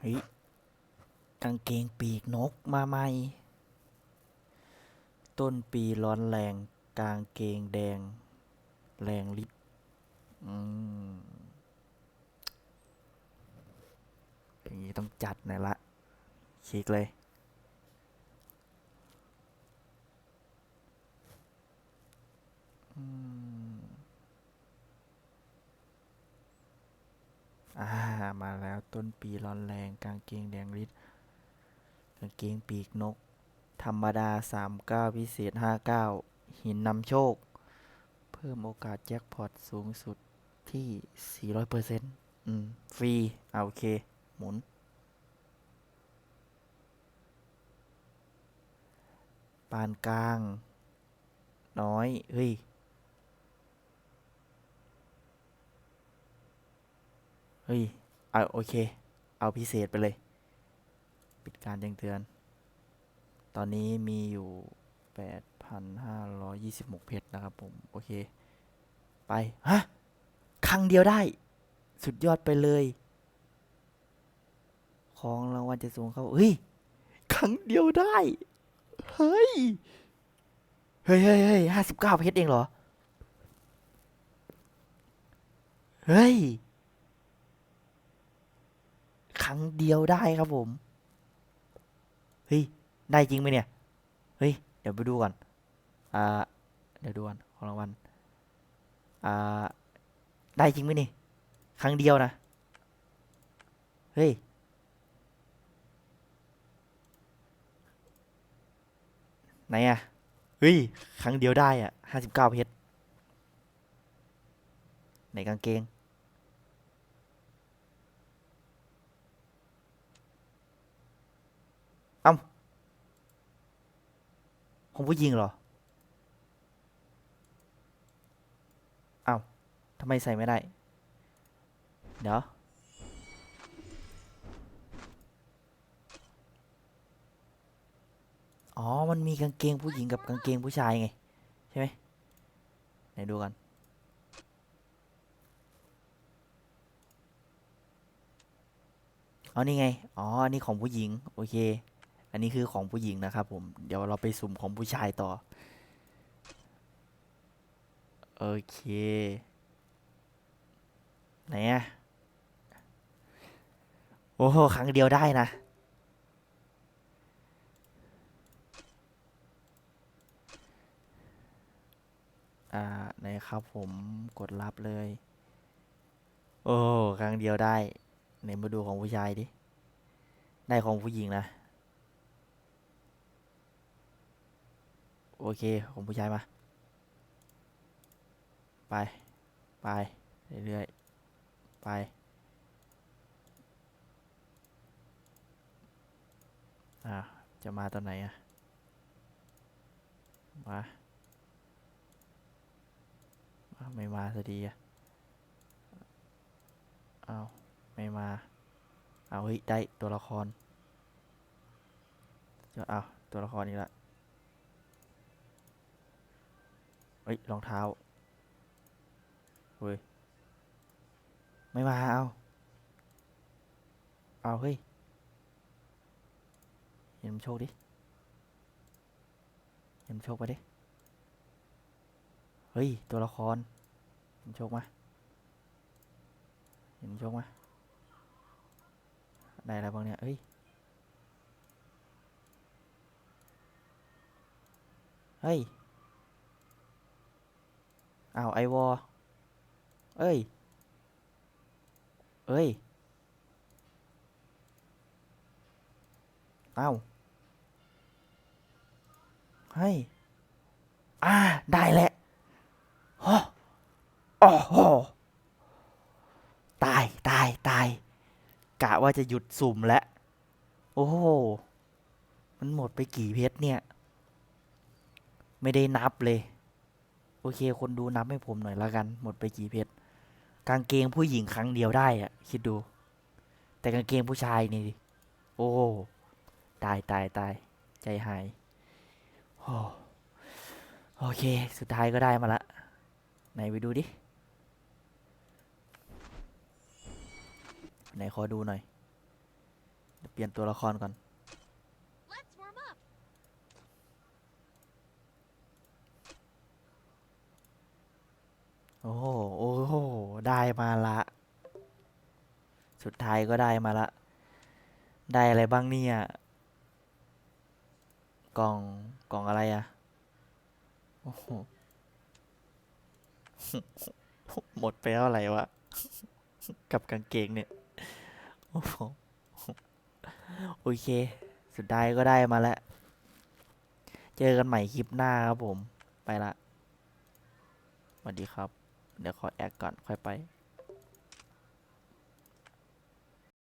เฮ้ยกางเกงปีกนกมาใหม่ ต้นปีร้อนแรง กางเกงแดง แรงลิ์อืมอย่างนี้ต้องจัดหน่อยละคลิกเลย อืมามาแล้ว ต้นปีร้อนแรง กางเกงแดงฤทธิ์กางเกงปีกนก ธรรมดา 39 พิเศษ 59 หินนำโชค เพิ่มโอกาสแจ็คพอตสูงสุดที่ 400%อืม ฟรีเอาโอเค หมุนปานกลาง น้อย เฮ้ย เฮ้ย เอาโอเค เอาพิเศษไปเลย ปิดการแจ้งเตือน ตอนนี้มีอยู่ 8,526 เพชรนะครับผม โอเค ไป ฮะ ครั้งเดียวได้ สุดยอดไปเลย ของรางวัลจะสูงเข้า เฮ้ย ครั้งเดียวได้ เฮ้ย เฮ้ยเฮ้ยเฮ้ยห้าสิบเก้าเพชรเองเหรอ เฮ้ย ครั้งเดียวได้ครับผม เฮ้ย ได้จริงไหมเนี่ย เฮ้ย เดี๋ยวไปดูก่อน อ่า เดี๋ยวดูก่อนของรางวัล อ่า ได้จริงไหมนี่ ครั้งเดียวนะ เฮ้ย ไหนอะเฮ้ย ครั้งเดียวได้อะห้าสิบเก้าเพชรในกางเกง เอ้า ของผู้หญิงเหรอเอ้าทำไมใส่ไม่ได้ เดี๋ยวอ๋อ มันมีกางเกงผู้หญิงกับกางเกงผู้ชายไง ใช่ไหมไหนดูกันเอานี่ไง อ๋ออันนี้ของผู้หญิง โอเค อันนี้คือของผู้หญิงนะครับผม เดี๋ยวเราไปสุ่มของผู้ชายต่อ โอเค ไหนอะโอ้โห ครั้งเดียวได้นะ อ่า ไหนครับผมกดรับเลย โอ้ ครั้งเดียวได้ ไหนมาดูของผู้ชายดิ ได้ของผู้หญิงนะ โอเคของผู้ชายมา ไป ไป เรื่อยๆ ไป อ่า จะมาตอนไหนอะ มาอ้าไม่มาสักทีอะอ้าไม่มา เอาเฮ้ย ได้ตัวละครเดี๋ยวเอาตัวละครอีกละเฮ้ยรองเท้าเฮ้ยไม่มาเอาเอาเฮ้ยเห็นมันโชคดิเห็นมันโชคไปดิเฮ้ยตัวละครเห็นโชคไหมเห็นโชคไหมได้อะไรบ้างเนี่ยเฮ้ยเฮ้ย อ้าวไอวอเอ้ย เอ้ยอ้าวเฮ้อ่า ได้แหละโอ้โอ้โหตาย ตาย ตาย กะว่าจะหยุดสุ่มแล้ว โอ้โห มันหมดไปกี่เพชรเนี่ย ไม่ได้นับเลย โอเค คนดูนับให้ผมหน่อยละกัน หมดไปกี่เพชรกางเกงผู้หญิงครั้งเดียวได้อะคิดดู แต่กางเกงผู้ชายนี่ โอ้ ตายตายตายใจหายโอ้โอเค สุดท้ายก็ได้มาละ ไหนไปดูดิ ไหนขอดูหน่อยเปลี่ยนตัวละครก่อน อ้โห โอ้โห ได้มาละ สุดท้ายก็ได้มาละ ได้อะไรบ้างเนี่ย กล่อง กล่องอะไรอะโอ้โห หมดไปเท่าไหร่วะ กับกางเกงเนี่ย โอ้โห โอเค สุดท้ายก็ได้มาแล้ว เจอกันใหม่คลิปหน้าครับผม ไปละสวัสดีครับ เดี๋ยวขอแอคก่อนค่อยไป